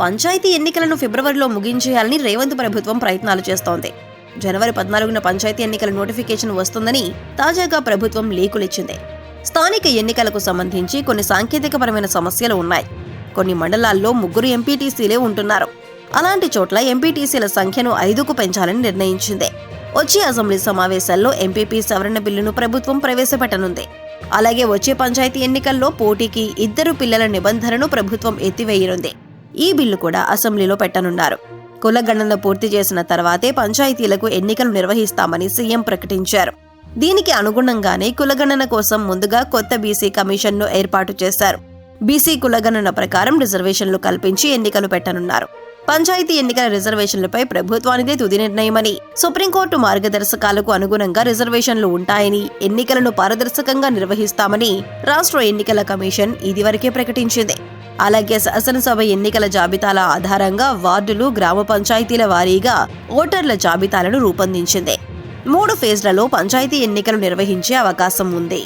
పంచాయతీ ఎన్నికలను ఫిబ్రవరిలో ముగించేయాలని రేవంత్ ప్రభుత్వం ప్రయత్నాలు చేస్తోంది. జనవరి పద్నాలుగున పంచాయతీ ఎన్నికల నోటిఫికేషన్ వస్తుందని తాజాగా ప్రభుత్వం లీకులిచ్చింది స్థానిక ఎన్నికలకు సంబంధించి కొన్ని సాంకేతికపరమైన సమస్యలు ఉన్నాయి. కొన్ని మండలాల్లో ముగ్గురు ఎంపీటీసీలే ఉంటున్నారు. అలాంటి చోట్ల ఎంపీటీసీల సంఖ్యను ఐదుకు పెంచాలని నిర్ణయించింది. వచ్చే అసెంబ్లీ సమావేశాల్లో ఎంపీపీ సవరణ బిల్లును ప్రభుత్వం ప్రవేశపెట్టనుంది. అలాగే వచ్చే పంచాయతీ ఎన్నికల్లో పోటీకి ఇద్దరు పిల్లల నిబంధనను ప్రభుత్వం ఎత్తివేయనుంది. ఈ బిల్లు కూడా అసెంబ్లీలో పెట్టనున్నారు. కులగణన పూర్తి చేసిన తర్వాతే పంచాయతీలకు ఎన్నికలు నిర్వహిస్తామని సీఎం ప్రకటించారు. దీనికి అనుగుణంగానే కులగణన కోసం ముందుగా కొత్త బీసీ కమిషన్ను ఏర్పాటు చేశారు. బీసీ కులగణన ప్రకారం రిజర్వేషన్లు కల్పించి ఎన్నికలు పెట్టనున్నారు. పంచాయతీ ఎన్నికల రిజర్వేషన్లపై ప్రభుత్వానిదే తుది నిర్ణయమని సుప్రీంకోర్టు మార్గదర్శకాలకు అనుగుణంగా రిజర్వేషన్లు ఉంటాయని ఎన్నికలను పారదర్శకంగా నిర్వహిస్తామని రాష్ట్ర ఎన్నికల కమిషన్ ఇదివరకే ప్రకటించింది. అలాగే శాసనసభ ఎన్నికల జాబితాల ఆధారంగా వార్డులు గ్రామ పంచాయతీల వారీగా ఓటర్ల జాబితాలను రూపొందించింది. మూడు ఫేజ్లలో పంచాయతీ ఎన్నికలు నిర్వహించే అవకాశం ఉంది.